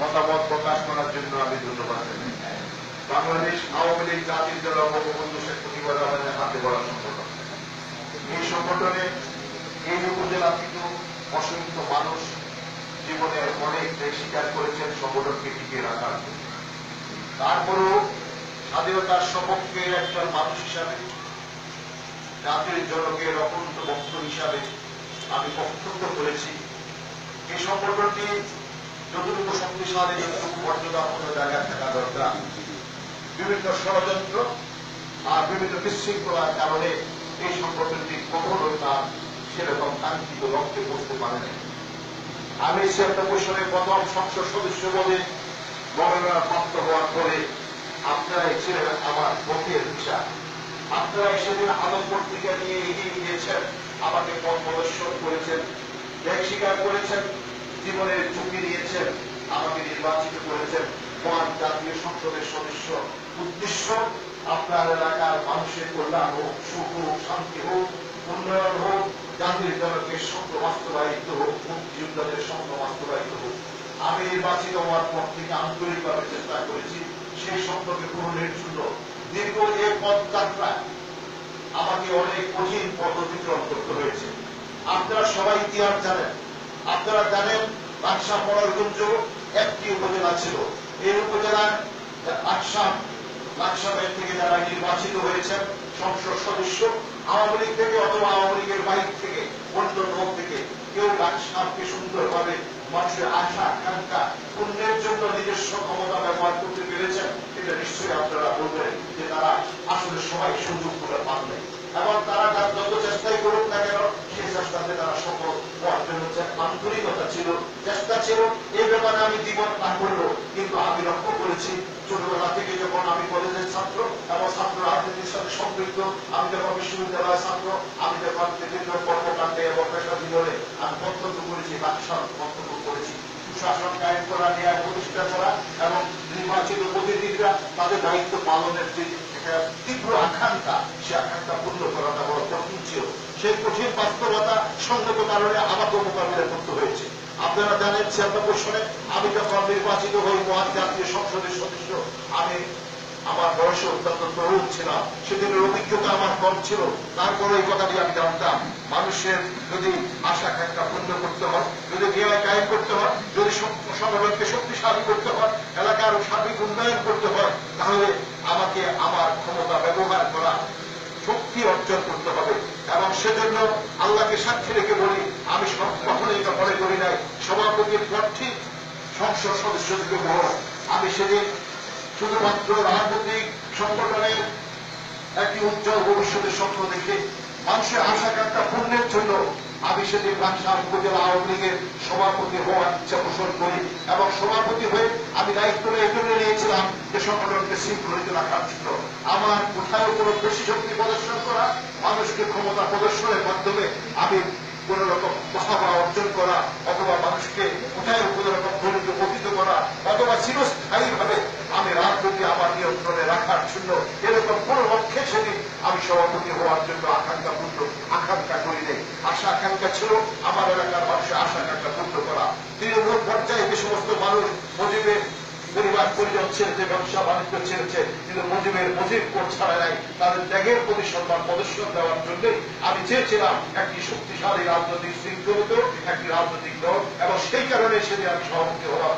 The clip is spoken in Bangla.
মতামত প্রকাশ করার জন্য আমি ধন্যবাদ জানাই। বাংলাদেশ আওয়ামী লীগ জাতির দল বঙ্গবন্ধু শেখ মুজিবুর রহমানের হাতে গড়া সংগঠন। এই সংগঠনে এই উপজেলা কিন্তু অসংখ্য মানুষ জীবনে অনেক স্বীকার করেছেন সংগঠনকে টিকিয়ে রাখার জন্য। তারপরেও স্বাধীনতার সপক্ষে একজন মানুষ হিসাবে, জাতির জনকের অকুণ্ঠ ভক্ত হিসাবে আমি বক্তব্য করেছি। এই সংগঠনটি যতটুকু শক্তিশালী যতটুকু মর্যাদাপূর্ণ জায়গায় থাকা দরকার। বিভিন্ন ষড়যন্ত্র আর বিভিন্ন বিশৃঙ্খলার কারণে এই সংগঠনটি কখনো তার সেরকম কাঙ্ক্ষিত লক্ষ্যে পৌঁছতে পারে নাই। আমি ছিয়াত্তর সালে প্রথম সংসদ সদস্য বলে মনোনয়ন প্রাপ্ত হওয়ার পরে আপনারাই ছিলেন আমার পথের দিশা আপনারা সেদিন আদম পত্রিকা নিয়ে এগিয়ে গিয়েছেন, আমাকে পথ প্রদর্শন করেছেন ত্যাগ স্বীকার করেছেন। জীবনের ঝুঁকি নিয়েছেন, আমাকে নির্বাচিত করেছেন। মহান জাতীয় সংসদের সদস্য, উদ্দেশ্য আপনার এলাকার মানুষের কল্যাণ হোক, সুখ হোক, শান্তি হোক, উন্নয়ন হোক জাতির জনকের স্বপ্ন বাস্তবায়িত হোক, মুক্তিযোদ্ধাদের স্বপ্ন বাস্তবায়িত হোক। আমি নির্বাচিত হওয়ার পর থেকে আন্তরিকভাবে চেষ্টা করেছি, সেই স্বপ্নকে পূরণের জন্য। দীর্ঘ এ পথ যাত্রায় আমাকে অনেক কঠিন পথ অতিক্রম করতে হয়েছে। আপনারা সবাই ইতিহাস জানেন? আপনারা জানেন বাক্সা পরারগঞ্জ একটি উপজেলা ছিল। এই উপজেলার আসাম লাকসামের থেকে যারা নির্বাচিত হয়েছেন সংসদ সদস্য, আওয়ামী লীগ থেকে অথবা আওয়ামী লীগের বাইর থেকে অন্য লোক থেকে, কেউ লাকসামকে সুন্দরভাবে মানুষের আশা, আকাঙ্ক্ষা, পুণ্যের জন্য নিজস্ব ক্ষমতা ব্যবহার করতে পেরেছেন এটা নিশ্চয়ই আপনারা বলবেন যে তারা আসলে সবাই সুযোগ করে পান নাই। এবং তারা তার যত চেষ্টাই করুক না কেন সেই চেষ্টাতে তারা সফল হওয়ার জন্য যে আন্তরিকতা ছিল চেষ্টা ছিল এই ব্যাপারে আমি দ্বিমত না করলেও কিন্তু আমি লক্ষ্য করেছি, ছোটবেলা থেকে যখন আমি কলেজের ছাত্র এবং ছাত্র রাজনীতির সাথে সম্পৃক্ত, আমি যখন বিশ্ববিদ্যালয়ের ছাত্র, আমি যখন বিভিন্ন কর্মকাণ্ডে এবং পেশা জীবনে আমি বক্তব্য করেছি, বাকশাল বক্তব্য করেছি। সুশাসন কায়েম করা, ন্যায় প্রতিষ্ঠা করা এবং নির্বাচিত প্রতিনিধিরা তাদের দায়িত্ব পালনের যে তীব্র আকাঙ্ক্ষা, সে আকাঙ্ক্ষা পূর্ণ করাটা বড় কঠিন ছিল। সেই কঠিন বাস্তবতা সঙ্গত কারণে আমাকে মোকাবিলা করতে হয়েছে। আপনারা জানেন ছিয়াত্তর সনে আমি যখন নির্বাচিত হই মহান জাতীয় সংসদের সদস্য। আমি আমার বয়সে অত্যন্ত তরুণ ছিলাম। সেদিনের অভিজ্ঞতা আমার কম ছিল। তারপরে এই কথাটি আমি জানতাম। মানুষের যদি আশা আকাঙ্ক্ষা পূর্ণ করতে হয়, যদি ন্যায় কায়েম করতে হয়, যদি সংগঠনকে শক্তিশালী করতে হয়, এলাকার সার্বিক উন্নয়ন করতে হয়, তাহলে আমাকে আমার ক্ষমতা ব্যবহার করা শক্তি অর্জন করতে হবে। এবং সেজন্য আল্লাহকে সাক্ষী রেখে বলি, আমি কখনো এটা মনে করি নাই। সভাপতির পর ঠিক সংসদ সদস্য থেকে বড়। আমি সেদিন শুধুমাত্র রাজনৈতিক সংগঠনের একটি উজ্জ্বল ভবিষ্যতের স্বপ্ন দেখে মানুষের আশা কাঙ্ক্ষা পূর্ণের জন্য আমি সেদিন রাজশাহী উপজেলা আওয়ামী লীগের সভাপতি হওয়ার ইচ্ছা পোষণ করি এবং সভাপতি হয়ে আমি দায়িত্বটা এই জন্য নিয়েছিলাম যে সংগঠনকে শৃঙ্খলিত রাখার জন্য। আমার কোথাও কোনো বেশি শক্তি প্রদর্শন করা, মানুষকে ক্ষমতা প্রদর্শনের মাধ্যমে আমি কোন রকম বাহবা অর্জন করা অথবা মানুষকে কোথায় কোন রকম দলিত পতিত করা অথবা চিরস্থায়ী ভাবে আমি রাজনীতি আমার নিয়ন্ত্রণে রাখার জন্য এরকম কোন লক্ষ্যে সেদিন আমি সভাপতি হওয়ার জন্য আকাঙ্ক্ষা পূর্ণ আকাঙ্ক্ষা আকাঙ্ক্ষা ছিল, আমার এলাকার মানুষের আশা আকাঙ্ক্ষা পূর্ণ করা। তৃণমূল পর্যায়ে যে সমস্ত মানুষ মজিবের পরিবার পরিজন ছেড়েছে, ব্যবসা বাণিজ্য ছেড়েছে, কিন্তু মুজিবের মুজিব কোর ছাড়া নাই। তাদের ত্যাগের প্রতি সম্মান, প্রদর্শন দেওয়ার জন্যই আমি চেয়েছিলাম একটি শক্তিশালী রাজনৈতিক শৃঙ্খলিত একটি রাজনৈতিক দল, এবং সেই কারণে সেদিন আমি সভাপতি হওয়ার